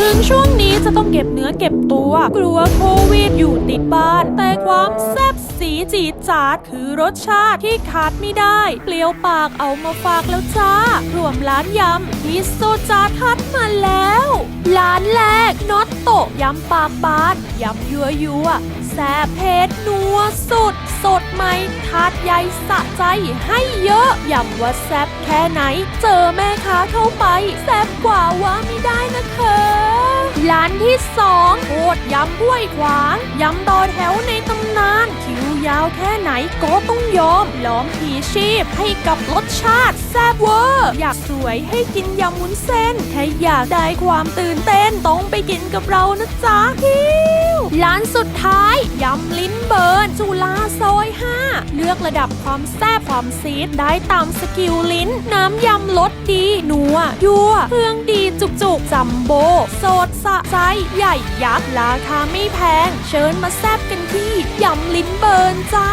ถึงช่วงนี้จะต้องเก็บเนื้อเก็บตัว กลัวโควิดอยู่ติดบ้าน แต่ความแซ่บสีจีดจาดคือรสชาติที่ขาดไม่ได้ เปรี้ยวปากเอามาฝากแล้วจ้า รวมร้านยำที่โซจาทัดมาแล้ว ร้านแรกน็อตโตะยำปากบานยำยัวยัวแซ่บเผ็ดนัวสุด สดใหม่ทาดใหญ่สะใจให้เยอะยำว่าแซ่บแค่ไหน เจอแม่ค้าเข้าไป แซ่บกว่าว่าไม่ได้นะคะ ร้านที่สองโคตรยำห้วยขวางยำต่อแถวในตำนาน คิวยาวแค่ไหนก็ต้องยอมล้อมผีชีพให้กับรสชาติแซ่บเวอร์อยากสวยให้กินยำวุ้นเส้นถ้าอยากได้ความตื่นเต้นต้องไปกินกับเรานะจ๊ะฮิวร้านสุดท้ายยำลิ้นเบิร์นจุฬา ลือกระดับความแซ่บความซีดได้ตามสกิลลิ้น น้ำยำรสดีนัวยัวเครื่องดีจุกจุกๆจัมโบโสดสะใจใหญ่ยักษ์ราคาไม่แพง เชิญมาแซ่บกันที่ยำลิ้นเบิร์นจ้า